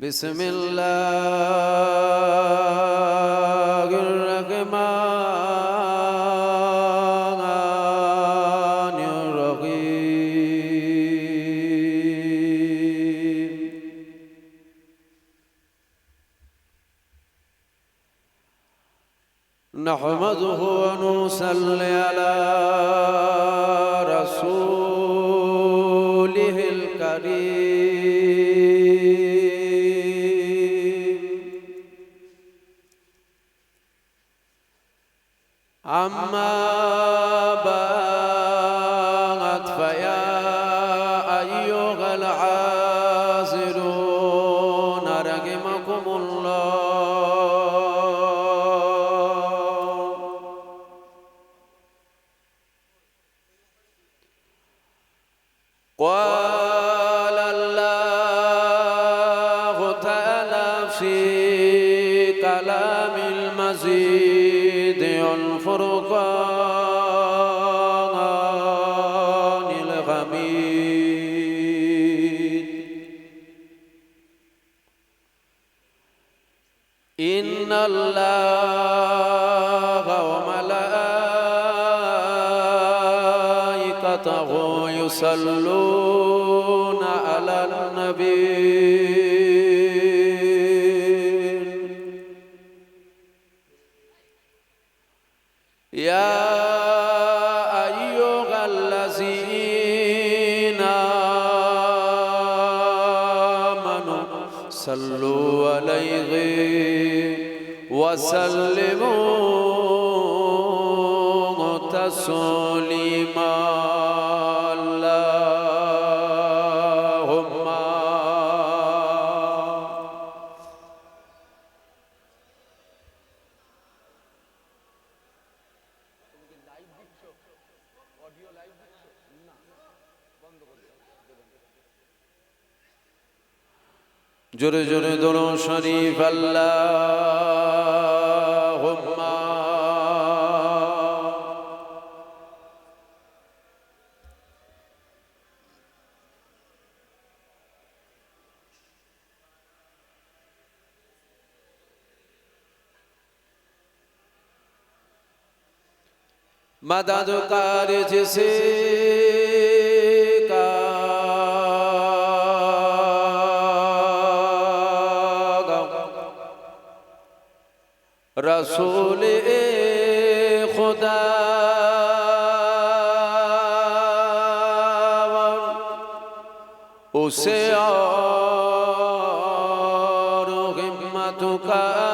بسم الله إن الله وملائكته يصلون على النبي وسلموا জোরে জোরে দোনো শরীফ আল্লাহ মাদাদকার জেসে رسول خدا اسے اور ہمت کا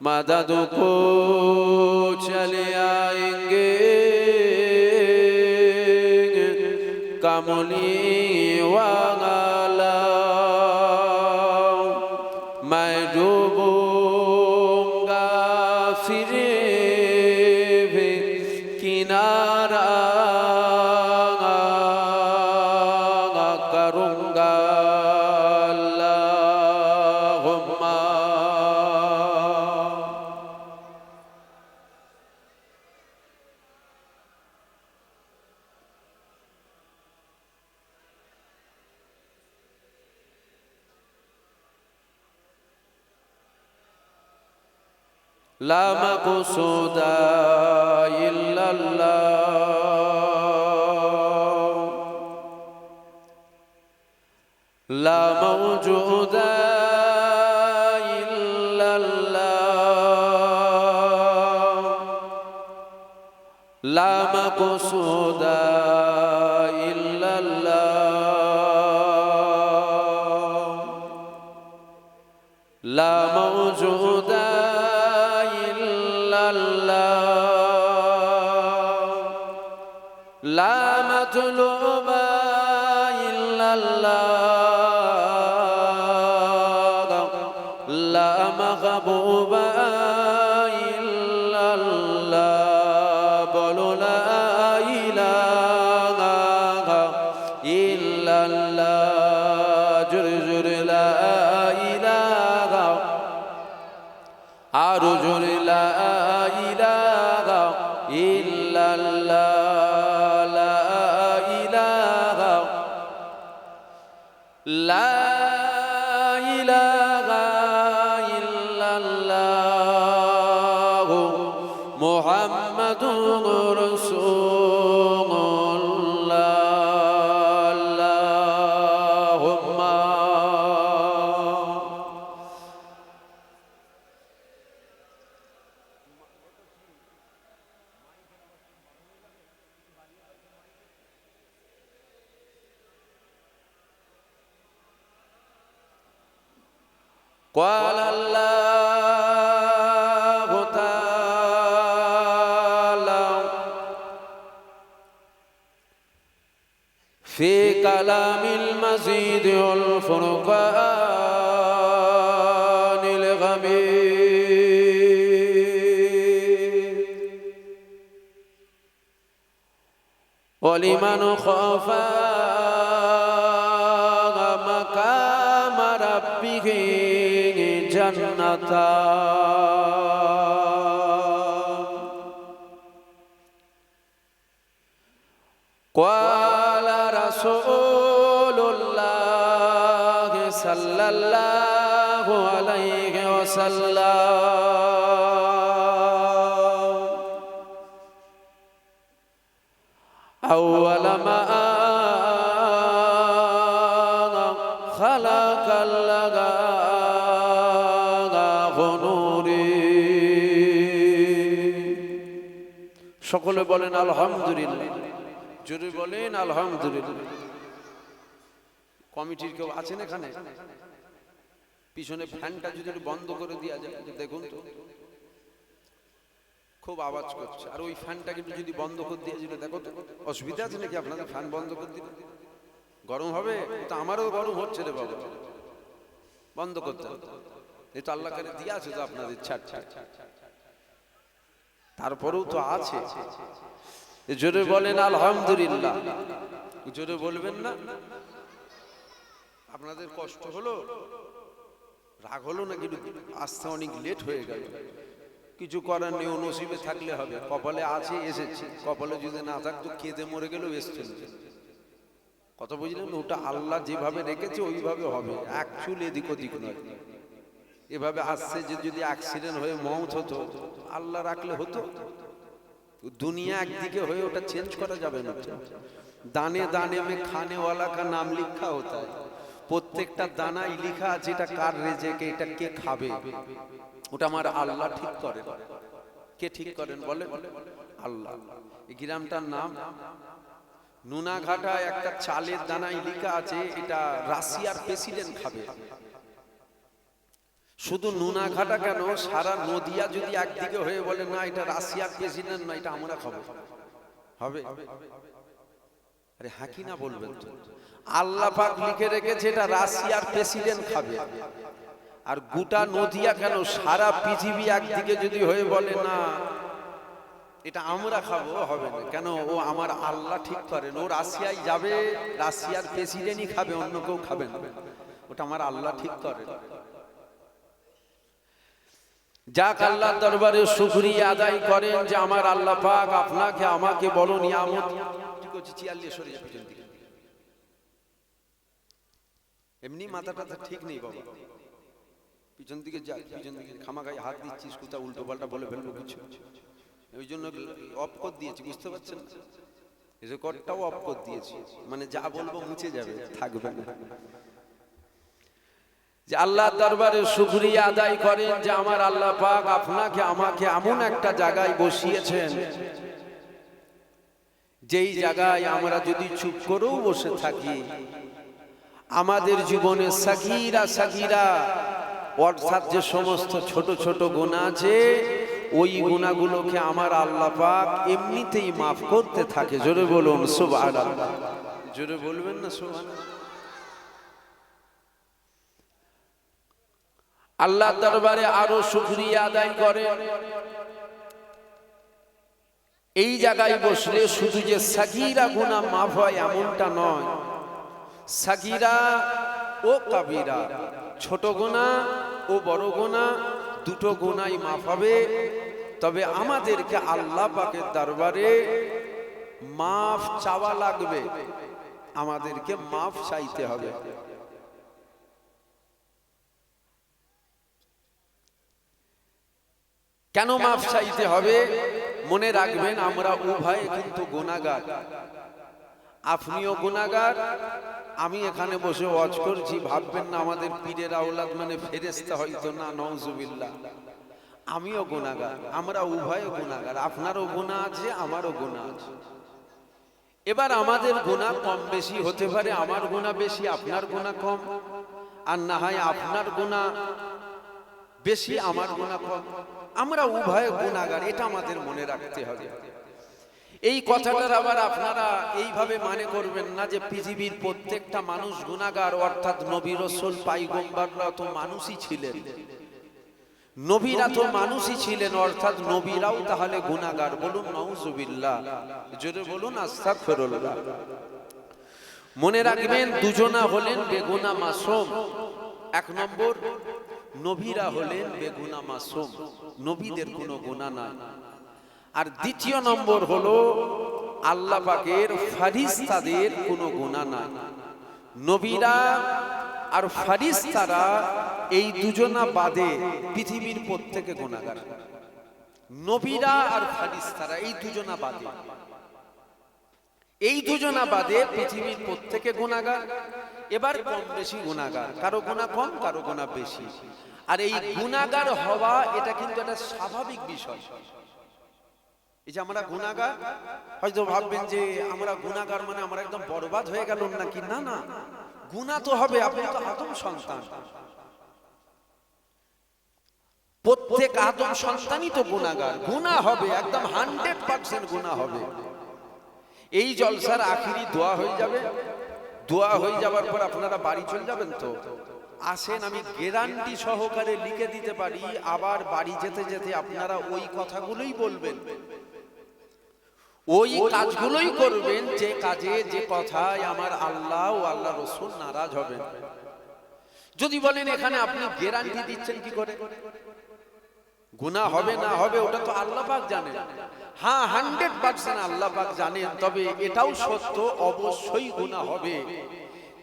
مدد کو چلیا كملي وغيري لا مقصود إلا الله. لا موجود تتلو লা في كلام المزيد والفرقان الغميد ولمن خاف مقام ربه جنتان قال عليه وسلم أول ما خلق الله نوري সকলে বলেন আলহামদুলিল্লাহ জোরে বলেন আলহামদুলিল্লাহ কমিটির কেউ আছেন এখানে পিছনে ফ্যানটা যদি বন্ধ করে দেওয়া যায়, দেখুন তো। খুব আওয়াজ করছে। আর ওই ফ্যানটাকে একটু যদি বন্ধ করে দিয়ে দিলে, দেখো তো, অসুবিধা আছে নাকি আপনাদের? ফ্যান বন্ধ করে দিলে। গরম হবে? তো আমারও গরম হচ্ছে রে বাবা। বন্ধ করতে। এই তো আল্লাহ করে দিয়ে আছে তো আপনাদের ছাড় ছাড় তারপরেও তো আছে। জোরে বলেন, আলহামদুলিল্লাহ। জোরে বলবেন না? আপনাদের কষ্ট হলো? রাগ হলো না কিন্তু আসতে অনেক লেট হয়ে গেল। কিছু করার নেই নসিবে থাকলে হবে। কপালে আছে, এসেছে। কপালে যদি না থাকতো কেঁদে মরে গেলেও এসছেন কথা বুঝলেন? ওটা আল্লাহ যেভাবে রেখেছে, ওইভাবে হবে। এক চুল এদিক ওদিক নয়। এভাবে আসছে যে যদি অ্যাক্সিডেন্ট হয়ে মৌত হতো, আল্লাহ রাখলে হতো। দুনিয়া একদিকে হয়ে ওটা চেঞ্জ করা যাবে না। দানে দানে মে খানে ওয়ালা কা নাম লিখা হতা। প্রত্যেকটা দানাই লেখা এটা কার রেজেকে, এটা কে খাবে? ওটা আমার আল্লাহ ঠিক করেন কে ঠিক করেন বলে আল্লাহ। গ্রামটার নাম নুনাঘাটায় একটা চালের দানাই লেখা আছে, এটা রাশিয়ার প্রেসিডেন্ট খাবে। শুধু নুনাঘাটা কেন? সারা নদিয়া যদি একদিকে হয়ে বলে, না, এটা রাশিয়ার প্রেসিডেন্ট না, এটা আমরা খাব। হবে? আরে হাকি না বলবেন আল্লাহ পাক লিখে রেখেছে এটা রাশিয়ার প্রেসিডেন্ট খাবে। আর গোটা নদিয়া কেন? সারা পৃথিবী একদিকে যদি হয়ে বলে, না, এটা আমরা খাব, হবে না। কেন? ও আমার আল্লাহ ঠিক করেন। ও রাশিয়ায় যাবে, রাশিয়ার প্রেসিডেন্টই খাবে, অন্য কেউ খাবে না। ওটা আমার আল্লাহ ঠিক করেন। যাক, আল্লাহর দরবারে শুকরিয়া আদায় করেন যে আমার আল্লাহ পাক আপনাকে, আমাকে বলো নিয়ামত। কি করছি চিয়াল্লিশ সরে যা পিছন দিকে এমনি মাথাটা ঠিক নেই বাবা। পিছন দিকে যা পিছন দিকে খামা খামাখাই হাত দিচ্ছিস কোথা উল্টো পাল্টা বলে ফেলব কিছু। ওই জন্য অফ করে দিয়েছি বুঝতে পারছেন রেকর্ডটাও অফ করে দিয়েছি। মানে যা বলব মুছে যাবে থাকবে না। যে আল্লাহ দরবারে শুকরিয়া আদায় করেন যে আমার আল্লাহ পাক আপনাকে আমাকে এমন একটা জায়গায় বসিয়েছেন। যেই জায়গায় আমরা যদি চুপ করেও বসে থাকি আমাদের জীবনে সাকিরা সাকিরা অর্থাৎ যে সমস্ত ছোট ছোট গুণা আছে ওই গুণাগুলোকে আমার আল্লাহ পাক এমনিতেই মাফ করতে থাকে। জোরে বলুন সুবহানাল্লাহ। জোরে বলবেন না সুবহানাল্লাহ। আল্লাহ দরবারে আরও শুকরিয়া আদায় করে এই জায়গায় বসলে শুধু যে সাকিরা গুণা মাফ হয় এমনটা নয় সাকিরা ও কাবিরা। ছোট গোনা ও বড় গোনা, দুটো গোনাই মাফ হবে। তবে আমাদেরকে আল্লাহ পাকের দরবারে মাফ চাওয়া লাগবে। আমাদেরকে মাফ চাইতে হবে। কেন মাফ চাইতে হবে? মনে রাখবেন, আমরা উভয় কিন্তু গুণাগার আপনিও গুণাগার, আমি এখানে বসে ওয়াজ করছি, ভাববেন না আমাদের পীরের আওলাদ মানে ফেরেস্তা হয়তো না, নওজুবিল্লাহ। আমিও গুণাগার, আমরা উভয় গুণাগার, আপনারও গুণা আছে, আমারও গুণা আছে। এবার আমাদের গুণা কম বেশি হতে পারে, আমার গুণা বেশি, আপনার গুণা কম। আর না হয় আপনার গুণা বেশি, আমার গুণা কম। আমরা উভয় গুণাগার, এটা আমাদের মনে রাখতে হবে। এই কথাটার আবার আপনারা এইভাবে মানে করবেন না যে পৃথিবীর প্রত্যেকটা মানুষ গুণাগার অর্থাৎ নবী রসুল, পাইগম্বাররা তো মানুষই ছিলেন। নবীরা তো মানুষই ছিলেন, অর্থাৎ নবীরাও তাহলে গুণাগার বলুন, নউজুবিল্লাহ। জোরে বলুন, আস্তাগফিরুল্লাহ। মনে রাখবেন, দুজনা হলেন বেগুনা মাসুম। এক নম্বর, নবীরা হলেন বেগুনা মাসুম। নবীদের কোনো গুণা নাই। আর দ্বিতীয় নম্বর হলো আল্লাহ পাকের ফারিস্তাদের কোনো গুণা নাই। নবীরা আর ফারিস্তারা এই দুজনা বাদে পৃথিবীর প্রত্যেকে গুণাগার নবীরা আর ফারিস্তারা এই দুজনা বাদে। এই দুজনা বাদে পৃথিবীর প্রত্যেকে গুণাগার এবার কম বেশি গুণাগার কারও গুণা কম, কারও গুণা বেশি। আর এই গুণাগার হওয়া, এটা কিন্তু একটা স্বাভাবিক বিষয়। এই যে আমরা গুণাগার হয়তো ভাববেন যে আমরা গুণাগার মানে আমরা একদম বরবাদ হয়ে গেল নাকি? না না। গুণা তো হবে আপনি তো আদম সন্তান। প্রত্যেক আদম সন্তানই তো গুণাগার গুণা হবে একদম হান্ড্রেড পার্সেন্ট গুণা হবে। এই জলসার আখিরি দোয়া হয়ে যাবে। দোয়া হয়ে যাওয়ার পর আপনারা বাড়ি চলে যাবেন তো। আসেন আমি গ্যারান্টি সহকারে লিখে দিতে পারি। আবার বাড়ি যেতে যেতে আপনারা ওই কথাগুলোই বলবেন। ওই কাজগুলোই করবেন যে কাজে যে কথায় আমার আল্লাহ ও আল্লাহ রসুল নারাজ হবেন। যদি বলেন এখানে আপনি গ্যারান্টি দিচ্ছেন কি করে? গুনাহ হবে না হবে ওটা তো আল্লাহ পাক জানেন। হ্যাঁ হান্ড্রেড পার্সেন্ট আল্লাহ পাক জানেন তবে এটাও সত্য অবশ্যই গুনাহ হবে।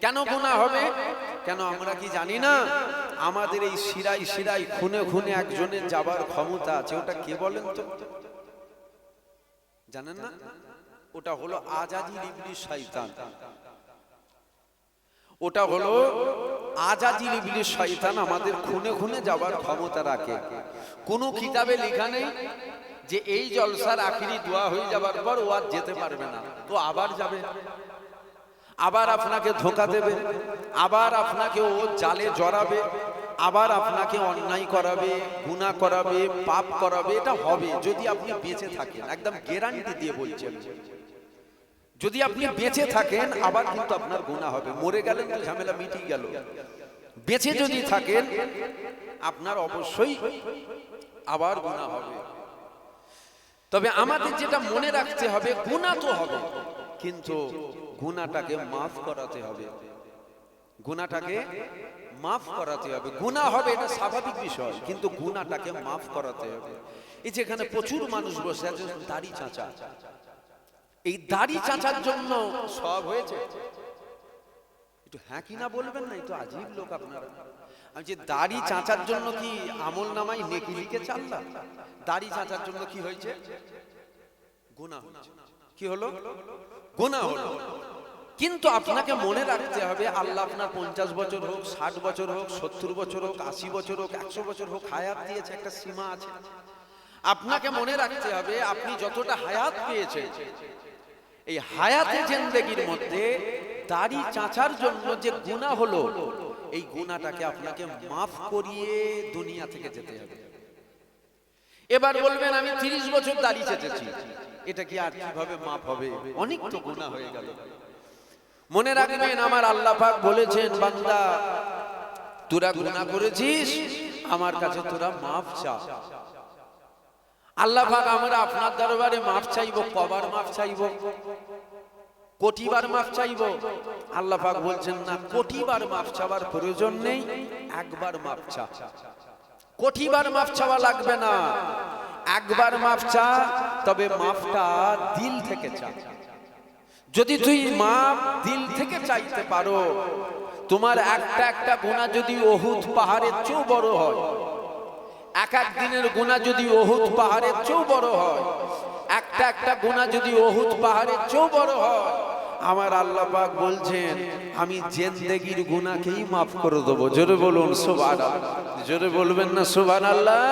কেন গুনাহ হবে? কেন আমরা কি জানি না? আমাদের এই শিরাই শিরাই খুনে খুনে একজনের যাবার ক্ষমতা আছে ওটা কে বলেন তো? জানেন না? ওটা হলো আজাদি ইবলিস শয়তান। ওটা হলো আজাদি ইবলিস শয়তান আমাদের খুনে খুনে যাবার ক্ষমতা রাখে। কোন কিতাবে লেখা নেই যে এই জলসার আখিরি দোয়া হয়ে যাবার পর ও আর যেতে পারবে না। তো আবার যাবে। আবার আপনাকে ধোকা দেবে। আবার আপনাকে ও জালে জড়াবে। আবার আপনাকে অন্যায় করাবে গুণা করাবে, পাপ করাবে, এটা হবে। যদি আপনি বেঁচে থাকেন, একদম গ্যারান্টি দিয়ে বলছেন। যদি আপনি বেঁচে থাকেন, আবার কিন্তু আপনার গুণা হবে। মরে গেলেন তো ঝামেলা মিটি গেল। বেঁচে যদি থাকেন, আপনার অবশ্যই আবার গুনাহ হবে। তবে আমাদের যেটা মনে রাখতে হবে গুণা তো হবে, কিন্তু গুণাটাকে মাফ করাতে হবে। গুনাহটাকে মাফ করাতে হবে। গুনাহ হবে এটা স্বাভাবিক বিষয় কিন্তু গুনাহটাকে মাফ করাতে হবে। এই যে এখানে প্রচুর মানুষ বসে আছে দাড়ি চাঁচা। এই দাড়ি চাঁচার জন্য সব হয়েছে। একটু হ্যাঁ কি না বলবেন না একটু আজীব লোক আপনারা। আমি যে দাড়ি চাচার জন্য কি আমল নামাই নেকি লিখে চাললাম? দাড়ি চাচার জন্য কি হয়েছে? হয়েছে। কি হলো? গুনাহ হলো। কিন্তু আপনাকে মনে রাখতে হবে, আল্লাহ আপনার পঞ্চাশ বছর হোক, ষাট বছর হোক, সত্তর বছর হোক, আশি বছর হোক, একশো বছর হোক, হায়াত দিয়েছে, একটা সীমা আছে। আপনাকে মনে রাখতে হবে, আপনি যতটা হায়াত পেয়েছেন, এই হায়াতে জেন্দেগির মধ্যে দাড়ি চাচার জন্য যে গুণা হলো, এই গুণাটাকে আপনাকে মাফ করিয়ে দুনিয়া থেকে যেতে হবে। এবার বলবেন, আমি তিরিশ বছর দাড়ি চেঁচেছি, এটা কি আর কীভাবে মাফ হবে? অনেক তো গুণা হয়ে গেল। মনে রাখবেন, আমার আল্লাহ পাক বলেছেন, বান্দা, তোরা গুনাহ করেছিস, আমার কাছে তোরা মাফ চা। আল্লাহ পাক আমরা আপনার দরবারে মাফ চাইব, কবার মাফ চাইব, কোটিবার মাফ চাইব। আল্লাহ পাক বলছেন, না, কোটিবার মাফ চাওয়ার প্রয়োজন নেই, একবার মাফ চা। কোটিবার মাফ চাওয়া লাগবে না। একবার মাফ চা, তবে মাফটা দিল থেকে চা। যদি তুই মাপ দিল থেকে চাইতে পারো তোমার একটা একটা গুণা যদি ওহুদ পাহাড়ের চেয়েও বড় হয়। এক এক দিনের গুণা যদি অহুত পাহাড়ের চেয়েও বড় হয়। একটা একটা গোনা যদি অহুত পাহাড়ের চেয়েও বড় হয়। আমার আল্লাহ পাক বলছেন আমি জেন্দেগির গুনাহকেই মাফ করে দেবো। জোরে বলুন সুবহান জোরে বলবেন না সুবহান আল্লাহ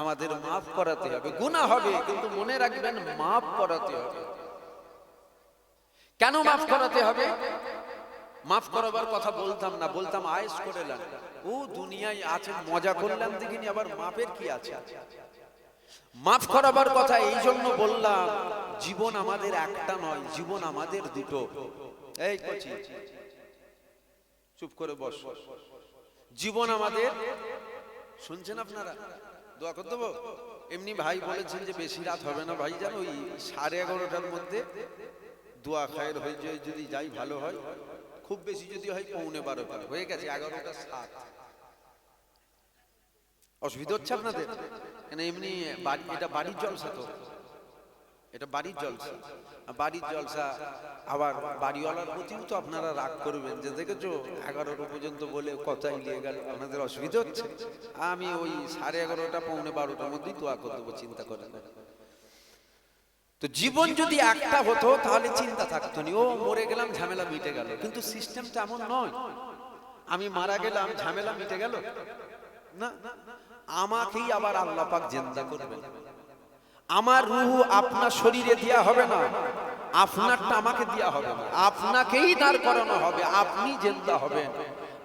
আমাদের মাফ করাতে হবে। গুনাহ হবে কিন্তু মনে রাখবেন মাফ করাতে হবে। কেন মাফ করাতে হবে? মাফ করাবার কথা বলতাম না বলতাম আয়েস করে ও দুনিয়ায় আছে মজা করলাম দেখিনি আবার মাপের কি আছে? মাফ করাবার কথা এই জন্য বললাম জীবন আমাদের একটা নয় জীবন আমাদের দুটো। এই কচি চুপ করে বস। জীবন আমাদের শুনছেন আপনারা? দোয়া করে দেবো এমনি ভাই বলেছেন যে বেশি রাত হবে না ভাই জানো ওই সাড়ে এগারোটার মধ্যে দোয়া খায়ের হয়ে যায়, যদি যাই ভালো হয়, খুব বেশি যদি হয় পৌনে বারোটা হয়ে গেছে এগারোটা সাত। অসুবিধা হচ্ছে আপনাদের? কেন এমনি এটা বাড়ির জলসা তো? এটা বাড়ির জলসা। বাড়ির জলসা আবার বাড়িওয়ালার প্রতিও তো আপনারা রাগ করবেন যে, দেখেছ, এগারোটা পর্যন্ত বলে কথাই নিয়ে গেল, আপনাদের অসুবিধা হচ্ছে? আমি ওই সাড়ে এগারোটা, পৌনে বারোটার মধ্যেই দোয়া করে দেবো চিন্তা করেন না। তো জীবন যদি একটা হতো তাহলে চিন্তা থাকতো নি। ও মরে গেলাম ঝামেলা মিটে গেল। কিন্তু সিস্টেমটা এমন নয়। আমি মারা গেলাম ঝামেলা মিটে গেল। না আমাকেই আবার আল্লাহ পাক জিন্দা করবেন। আমার রুহু আপনার শরীরে দেয়া হবে না। আপনারটা আমাকে দেয়া হবে না। আপনাকেই দাঁড় করানো হবে। আপনি জেন্দা হবেন।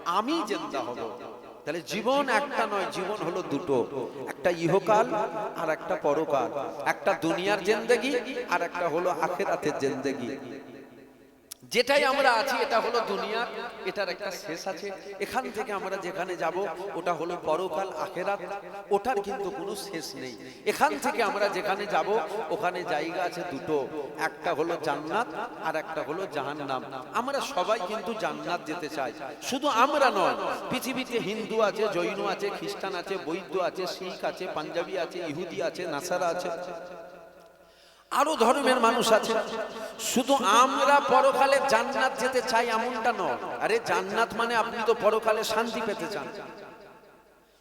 আমি জেন্দা হব। তাহলে জীবন একটা নয় জীবন হলো দুটো। একটা ইহকাল আর একটা পরকাল। একটা দুনিয়ার জেন্দেগি আর একটা হলো আখেরাতের জেন্দেগি। যেটাই আমরা আছি, এটা হলো দুনিয়া, এটার একটা শেষ আছে। এখান থেকে আমরা যেখানে যাব, ওটা হলো পরকাল, আখেরাত, ওটার কিন্তু কোনো শেষ নেই। এখান থেকে আমরা যেখানে যাব, ওখানে জায়গা আছে দুটো। একটা হলো জান্নাত, আর একটা হলো জাহান্নাম। আমরা সবাই কিন্তু জান্নাত যেতে চাই। শুধু আমরা নয়, পৃথিবীতে হিন্দু আছে, জৈন আছে, খ্রিস্টান আছে বৈদ্য আছে, শিখ আছে, পাঞ্জাবি আছে, ইহুদি আছে, নাসারা আছে। আরও ধর্মের মানুষ আছে। শুধু আমরা পরকালে জান্নাত যেতে চাই এমনটা নয়। আরে জান্নাত মানে আপনি তো পরকালে শান্তি পেতে চান।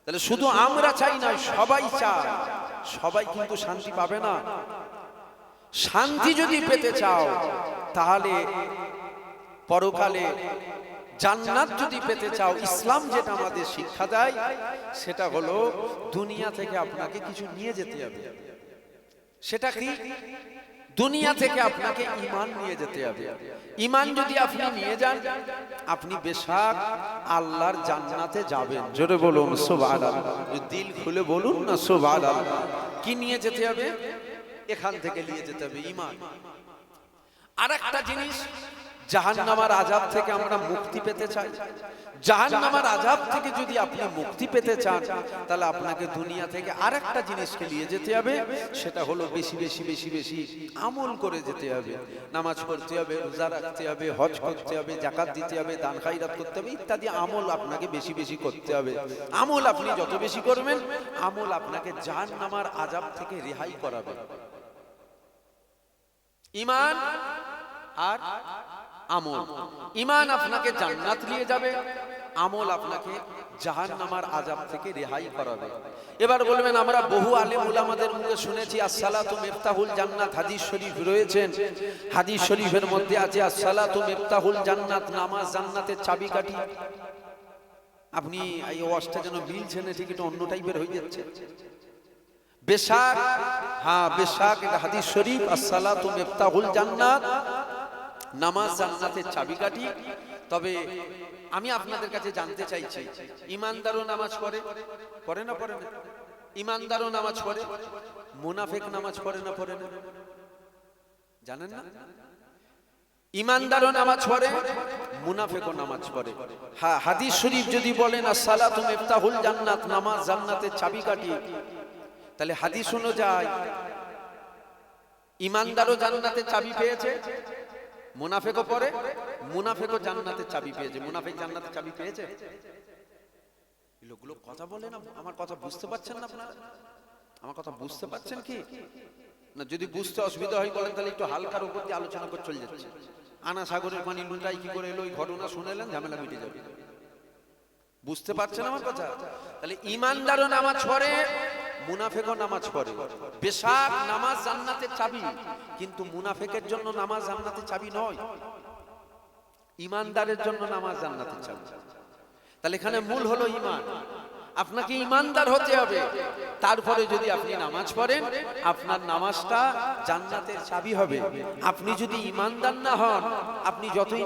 তাহলে শুধু আমরা চাই না, সবাই চায়। সবাই কিন্তু শান্তি পাবে না। শান্তি যদি পেতে চাও, তাহলে পরকালে জান্নাত যদি পেতে চাও, ইসলাম যেটা আমাদের শিক্ষা দেয়, সেটা হলো দুনিয়া থেকে আপনাকে কিছু নিয়ে যেতে হবে। সেটা কি? দুনিয়া থেকে আপনাকে ইমান নিয়ে যেতে হবে। ইমান যদি আপনি নিয়ে যান আপনি বেশাক আল্লাহর জান্নাতে যাবেন। জোরে বলুন সুবহানাল্লাহ। দিল খুলে বলুন না সুবহানাল্লাহ। কি নিয়ে যেতে হবে? এখান থেকে নিয়ে যেতে হবে ইমান। আর একটা জিনিস জাহান্নামার আজাব থেকে আমরা মুক্তি পেতে চাই। জাহান্নামার আজাব থেকে যদি আপনি মুক্তি পেতে চান, তাহলে আপনাকে দুনিয়া থেকে আর একটা জিনিসকে নিয়ে যেতে হবে, সেটা হলো বেশি বেশি বেশি বেশি আমল করে যেতে হবে। নামাজ পড়তে হবে, রোজা রাখতে হবে, হজ করতে হবে জাকাত দিতে হবে, দান খাইরাত করতে হবে, ইত্যাদি আমল আপনাকে বেশি বেশি করতে হবে। আমল আপনি যত বেশি করবেন, আমল আপনাকে জাহান্নামার আজাব থেকে রেহাই করাবে। ইমান আর আমল। ইমান আপনাকে জান্নাত নিয়ে যাবে, আমল আপনাকে জাহান নামার আজাব থেকে রেহাই করাবে। এবার বলবেন, আমরা বহু আলেম উলামাদের মুখে শুনেছি, আসসালাতু মিফতাহুল জান্নাত, হাদিস শরীফ রয়েছেন হাদিস শরীফের মধ্যে আছে, আসসালাতু মিফতাহুল জান্নাত, নামাজ জান্নাতের চাবিকাঠি। আপনি এই ওয়াজটা যেন বিলছেন ঠিক এটা অন্য টাইপের হয়ে যাচ্ছে। বেশাক হ্যাঁ বেশাক, এটা হাদিস শরীফ, আসসালাতু মিফতাহুল জান্নাত নামাজ জান্নাতের চাবিকাঠি তবে আমি আপনাদের কাছে জানতে চাইছি, ইমানদারও নামাজ পড়ে? পড়ে না পড়ে না? ইমানদারও নামাজ পড়ে? মুনাফেক নামাজ পড়ে না পড়ে না? জানেন না? ইমানদারও নামাজ পড়ে, মুনাফেকও নামাজ পড়ে। হ্যাঁ হাদিস শরীফ যদি বলেন, আসসালাতু মিফতাহুল জান্নাত, নামাজ জান্নাতের চাবিকাঠি তাহলে হাদিস অনুযায়ী ইমানদারও জান্নাতের চাবি পেয়েছে? মুনাফেকও পরে মুনাফেকও জান্নাতের চাবি পেয়েছে। মুনাফেক জান্নাতের চাবি পেয়েছে? লোকগুলো কথা বলে না, আমার কথা বুঝতে পারছেন না আপনারা? আমার কথা বুঝতে পারছেন কি? না, যদি বুঝতে অসুবিধা হয় বলেন, তাহলে একটু হালকার উপর দিয়ে আলোচনা করে চলে যাচ্ছে। আনা সাগরের পানি লুটাই কি করে এলো ওই ঘটনা শুনেলেন ঝামেলা মিটে যাবে। বুঝতে পারছেন আমার কথা? তাহলে ইমানদারও নামাজ পড়ে মুনাফেকও নামাজ পড়ে। বেশাক নামাজ জান্নাতের চাবি, কিন্তু মুনাফেকের জন্য নামাজ জান্নাতের চাবি নয়। ইমানদারের জন্য নামাজ জান্নাতের চাবি। তাহলে এখানে মূল হলো ইমান। আপনাকে ইমানদার হতে হবে। তারপরে যদি আপনি নামাজ পড়েন, আপনার নামাজটা জান্নাতের চাবি হবে। আপনি যদি ইমানদার না হন, আপনি যতই